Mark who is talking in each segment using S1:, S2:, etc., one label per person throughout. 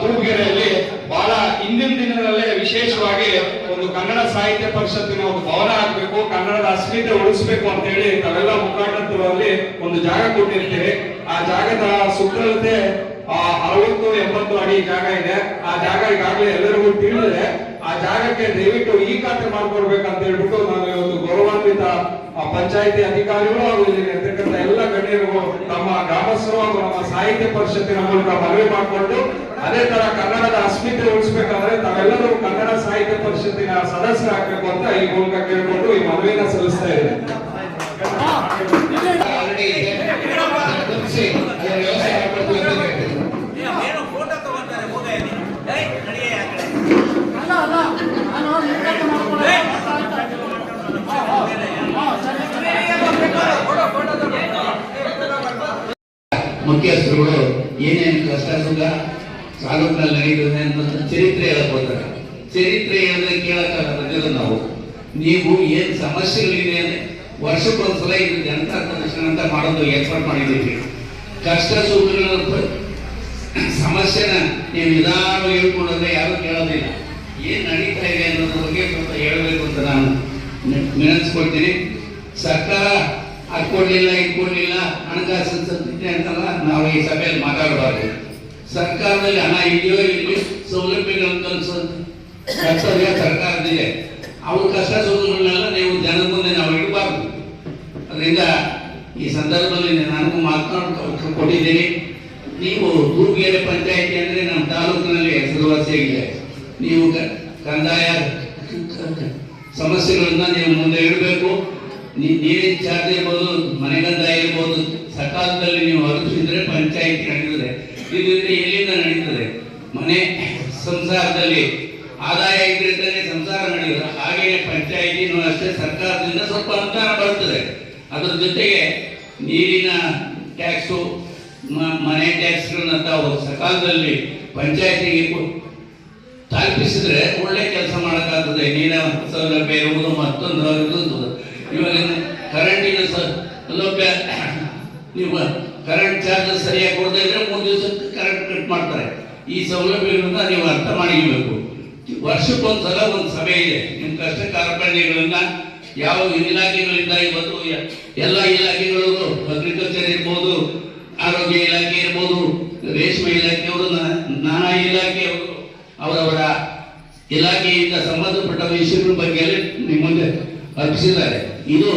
S1: ತೂಗೆರೆಯಲ್ಲಿ ಬಹಳ ಹಿಂದಿನ ದಿನಗಳಲ್ಲೇ ವಿಶೇಷವಾಗಿ ಒಂದು ಕನ್ನಡ ಸಾಹಿತ್ಯ ಪರಿಷತ್ತಿನ ಒಂದು ಭವನ ಆಗ್ಬೇಕು, ಕನ್ನಡದ ಅಸ್ಮಿತೆ ಉಳಿಸ್ಬೇಕು ಅಂತ ಹೇಳಿ ತಾವೆಲ್ಲ ಮುಖಂಡತ್ವದಲ್ಲಿ ಒಂದು ಜಾಗ ಕೊಟ್ಟಿರ್ತೇವೆ ಆ ಜಾಗದ ಸುತ್ತಲತೆ ಆ ಅರವತ್ತು, ಎಂಬತ್ತು ಅಡಿ ಜಾಗ ಇದೆ. ಆ ಜಾಗ ಈಗಾಗಲೇ ಎಲ್ಲರಿಗೂ ತಿಳಿದಿದೆ. ಆ ಜಾಗಕ್ಕೆ ದಯವಿಟ್ಟು ಈ ಖಾತೆ ಮಾಡ್ಕೊಡ್ಬೇಕಂತ ಹೇಳ್ಬಿಟ್ಟು ನಾನು ಒಂದು ಗೌರವಾನ್ವಿತ ಪಂಚಾಯಿತಿ ಅಧಿಕಾರಿಗಳು ಹಾಗೂ ಇಲ್ಲಿ ಇರ್ತಕ್ಕಂಥ ಎಲ್ಲ ಗಣ್ಯರು ತಮ್ಮ ಗ್ರಾಮಸ್ಥರು ಹಾಗೂ ನಮ್ಮ ಸಾಹಿತ್ಯ ಪರಿಷತ್ತಿನ ಮೂಲಕ ಮನವಿ ಮಾಡಿಕೊಂಡು ಅದೇ ತರ ಕನ್ನಡದ ಅಸ್ಮಿತೆ ಉಳಿಸ್ಬೇಕಾದ್ರೆ ತಾವೆಲ್ಲರೂ ಕನ್ನಡ ಸಾಹಿತ್ಯ ಪರಿಷತ್ತಿನ ಸದಸ್ಯರಾಗಬೇಕು ಅಂತ ಈ ಮೂಲಕ ಕೇಳ್ಕೊಂಡು ಈ ಮನವಿನ ಸಲ್ಲಿಸ್ತಾ
S2: ಇದೆ. ಮುಖ್ಯಸ್ಥರುಗಳು ಏನೇನು ಕಷ್ಟ ಸುಖ ತಾಲೂಕಿನಲ್ಲಿ ನಡೀತದೆ ಅಂತ ಚರಿತ್ರೆ ಹೇಳ್ಕೊಡ್ತಾರೆ. ಚರಿತ್ರೆ ಹೇಳಿದ್ರೆ ಕೇಳಕ್ಕಾಗಲ್ಲ ನಾವು. ನೀವು ಏನು ಸಮಸ್ಯೆಗಳಿದೆ ವರ್ಷಕ್ಕೊಂದು ವರ್ಷಕ್ಕೊಂದ್ಸಲ ಇದು ಜನತಾ ಕಮಿಷನ್ ಅಂತ ಮಾಡೋದು ಏರ್ಪಾಟ್ ಮಾಡಿದ್ದೀವಿ. ಕಷ್ಟ ಸುಖಗಳ ಸಮಸ್ಯೆನ ನೀವು ನಿಧಾನವಾಗಿ ಹೇಳ್ಕೊಂಡ್ರೆ ಯಾರು ಕೇಳೋದಿಲ್ಲ. ಏನು ನಡೀತಾ ಇದೆ ಅನ್ನೋದ್ರ ಬಗ್ಗೆ ಸ್ವಲ್ಪ ಹೇಳಬೇಕು ಅಂತ ನಾನು ನೆನೆಸ್ಕೊಳ್ತೀನಿ. ಸರ್ಕಾರ ಅದು ಕೊಡ್ಲಿಲ್ಲ ಇದು ಕೊಡ್ಲಿಲ್ಲ ಹಣಕಾಸಿನ ಸಂಸ್ಥೆ ಅಂತಲ್ಲ, ನಾವು ಈ ಸಭೆಯಲ್ಲಿ ಮಾತಾಡಬಾರ್ದು. ಸರ್ಕಾರದಲ್ಲಿ ಹಣ ಇದೆಯೋ ಇಲ್ಲಿ ಕಲಿಸೋ ಕರ್ತವ್ಯ ಸರ್ಕಾರದಿದೆ. ಅವ್ರ ಕಷ್ಟ ಸುಖಗಳನ್ನೆಲ್ಲ ನೀವು ಜನ ಮುಂದೆ ನಾವು ಇಡಬಾರ್ದು. ಅದರಿಂದ ಈ ಸಂದರ್ಭದಲ್ಲಿ ನನಗೂ ಮಾತನಾಡ ಕೊಟ್ಟಿದ್ದೀನಿ. ನೀವು ತೂರ್ಗೆರೆ ಪಂಚಾಯಿತಿ ಅಂದರೆ ನಮ್ಮ ತಾಲೂಕಿನಲ್ಲಿ ಹೆಸರುವಾಸಿಯಾಗಿದೆ ನೀವು ಕಂದಾಯ ಸಮಸ್ಯೆಗಳನ್ನ ನೀವು ಮುಂದೆ ಇಡಬೇಕು. ನೀರಿನ ಚಾರ್ಜ್ ಇರ್ಬೋದು ಮನೆಗಂದಾಯ ಇರ್ಬೋದು, ಸಕಾಲದಲ್ಲಿ ನೀವು ಪಂಚಾಯತಿ ಇದರಿಂದ ಎಲ್ಲಿಂದ ನಡೀತದೆ? ಮನೆ, ಸಂಸಾರದಲ್ಲಿ ಆದಾಯ ಇದ್ರೆ ಸಂಸಾರ ನಡೆಯುತ್ತೆ ಹಾಗೆಯೇ ಪಂಚಾಯಿತಿನೂ ಅಷ್ಟೇ ಸರ್ಕಾರದಿಂದ ಸ್ವಲ್ಪ ಅನುದಾನ ಬರ್ತದೆ ಅದರ ಜೊತೆಗೆ ನೀರಿನ ಟ್ಯಾಕ್ಸು ಮನೆ ಟ್ಯಾಕ್ಸ್ಗಳನ್ನ ತಾವು ಸಕಾಲದಲ್ಲಿ ಪಂಚಾಯತಿಗೆ ತಲುಪಿಸಿದ್ರೆ ಒಳ್ಳೆ ಕೆಲಸ ಮಾಡೋಕ್ಕಾಗ್ತದೆ. ನೀರಿನ ಸೌಲಭ್ಯ ಇರುವುದು ಮತ್ತೊಂದು ಇವಾಗ ಕರೆಂಟಿನ ಸೌಲಭ್ಯ ನೀವು ಕರೆಂಟ್ ಚಾರ್ಜ್ ಸರಿಯಾಗಿ ಕೊಡದೇ ಇದ್ರೆ ಮೂರು ದಿವಸಕ್ಕೆ ಕರೆಂಟ್ ಕಟ್ ಮಾಡ್ತಾರೆ. ಈ ಸೌಲಭ್ಯಗಳನ್ನ ನೀವು ಅರ್ಥ ಮಾಡಿರ್ಬೇಕು ವರ್ಷಕ್ಕೊಂದ್ಸಲ ಒಂದು ಸಭೆ ಇದೆ. ನಿಮ್ಮ ಕಷ್ಟ ಕಾರ್ಪಣ್ಯಗಳನ್ನ ಯಾವ ಇಲಾಖೆಗಳಿಂದ ಇವತ್ತು ಎಲ್ಲ ಇಲಾಖೆಗಳು ಅಗ್ರಿಕಲ್ಚರ್ ಇರ್ಬೋದು, ಆರೋಗ್ಯ ಇಲಾಖೆ ಇರ್ಬೋದು, ರೇಷ್ಮೆ ಇಲಾಖೆಯವರು ನಾನಾ ಇಲಾಖೆಯವರು ಅವರವರ ಇಲಾಖೆಯಿಂದ ಸಂಬಂಧಪಟ್ಟ ವಿಷಯಗಳ ಬಗ್ಗೆ ನಿಮ್ಮ ಮುಂದೆ ಅರ್ಪಿಸಿದ್ದಾರೆ. ಇದು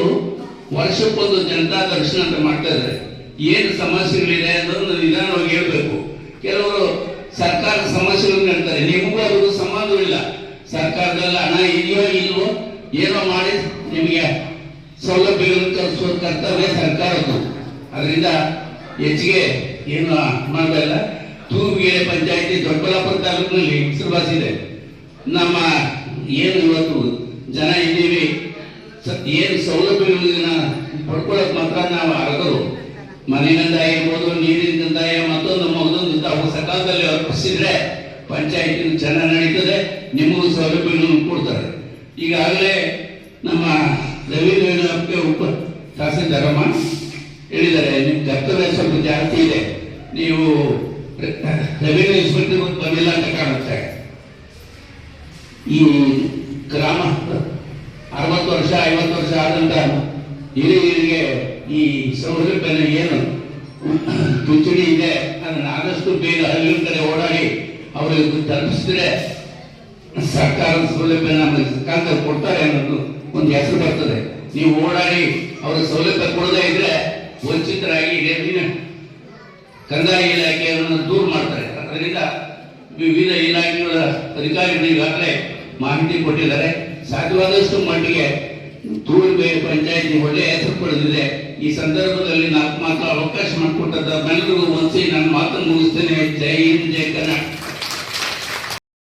S2: ವರ್ಷಕ್ಕೊಂದು ಜನತಾ ದರ್ಶನ ಅಂತ ಮಾಡ್ತಾ ಇದ್ದಾರೆ. ಏನು ಸಮಸ್ಯೆಗಳಿದೆ ಅನ್ನೋದನ್ನು ನಿಧಾನವಾಗಿ ಹೇಳಬೇಕು. ಕೆಲವರು ಸರ್ಕಾರ ಸಮಸ್ಯೆಗಳನ್ನು ಹೇಳ್ತಾರೆ. ನಿಮಗೂ ಅದಕ್ಕೂ ಸಂಬಂಧವಿಲ್ಲ ಸರ್ಕಾರದಲ್ಲಿ ಹಣ ಇದೆಯೋ ಇಲ್ವೋ ಏನೋ ಮಾಡಿ ನಿಮಗೆ ಸೌಲಭ್ಯಗಳನ್ನು ತರಿಸುವ ಕರ್ತವ್ಯ ಸರ್ಕಾರದ್ದು. ಅದರಿಂದ ಹೆಚ್ಚಿಗೆ ಏನು ಮಾಡಬೇಕಲ್ಲ ತೂಗುಗೆರೆ ಪಂಚಾಯತಿ ದೊಡ್ಡಬಳ್ಳಾಪುರ ತಾಲೂಕಿನಲ್ಲಿ ಹೆಸರುವಾಸಿದೆ ನಮ್ಮ ಏನು ಇವತ್ತು ಜನ ಇದ್ದೀವಿ. ಏನು ಸೌಲಭ್ಯಗಳನ್ನ ಪಡ್ಕೊಳ್ಳೋಕೆ ಮಾತ್ರ ನಾವು ಅರ್ಹರು. ಮನೆ ನೀರಿನಿಂದ ಇರ್ಬೋದು ನೀರಿನ ಕಂದಾಯ ಮತ್ತೊಂದು ಮಗದೊಂದು ತಾವು ಸಕಾಲದಲ್ಲಿ ಅರ್ಪಿಸಿದ್ರೆ ಪಂಚಾಯತಿ ಚೆನ್ನಾಗಿ ನಡೀತದೆ, ನಿಮಗೂ ಸೌಲಭ್ಯಗಳನ್ನು ಕೊಡ್ತಾರೆ. ಈಗಾಗಲೇ ನಮ್ಮ ರವೀಂದ್ರ ಉಪ ತಹಸೀಲ್ದಾರಮ್ಮ ಹೇಳಿದ್ದಾರೆ ನಿಮ್ಮ ಕರ್ತವ್ಯ ಸ್ವಲ್ಪ ಜಾಸ್ತಿ ಇದೆ, ನೀವು ರವೀಂದ್ರ ಇನ್ಸ್ಪೆಕ್ಟರ್ ಬಂದಿಲ್ಲ ಅಂತ ಕಾಣುತ್ತೆ. ಈ ಗ್ರಾಮ ಅರವತ್ತು ವರ್ಷ, ಐವತ್ತು ವರ್ಷ ಆದಂತ ಹಿರಿಯರಿಗೆ ಈ ಸೌಲಭ್ಯನ ಏನು ತುಚ್ಚುಡಿ ಇದೆ, ಅದನ್ನು ಆದಷ್ಟು ಬೇಗ ಹಳ್ಳಿ ಕಡೆ ಓಡಾಡಿ ಅವರಿಗೆ ತಲುಪಿಸಿದ್ರೆ ಸರ್ಕಾರದ ಸೌಲಭ್ಯ ನಮಗೆ ಸರ್ಕಾರ ಕೊಡ್ತಾರೆ ಅನ್ನೋದು ಒಂದು ಹೆಸರು ಬರ್ತದೆ. ನೀವು ಓಡಾಡಿ ಅವರ ಸೌಲಭ್ಯ ಕೊಡದೇ ಇದ್ರೆ ವಂಚಿತರಾಗಿ ರೆವಿನ್ಯೂ ಕಂದಾಯ ಇಲಾಖೆಯನ್ನು ದೂರ ಮಾಡ್ತಾರೆ. ಅದರಿಂದ ವಿವಿಧ ಇಲಾಖೆಗಳ ಅಧಿಕಾರಿಗಳು ಈಗಾಗಲೇ ಮಾಹಿತಿ ಕೊಟ್ಟಿದ್ದಾರೆ. ಸಾಧ್ಯವಾದಷ್ಟು ಮಟ್ಟಿಗೆ ತೂರುಬೇರೆ ಪಂಚಾಯತಿ ಒಳ್ಳೆ ಹೆಸರು ಪಡೆದಿದೆ. ಈ ಸಂದರ್ಭದಲ್ಲಿ ನಾಲ್ಕು ಮಾತ್ರ ಅವಕಾಶ ಮಾಡಿಕೊಟ್ಟದ್ದು ಬೆಂಗಳೂರು ಒಂದ್ಸಿ ನನ್ನ ಮಾತನ್ನು ಮುಗಿಸ್ತೇನೆ. ಜೈ ಹಿಂದ್, ಜೈ ಕರ್ನಾಟಕ.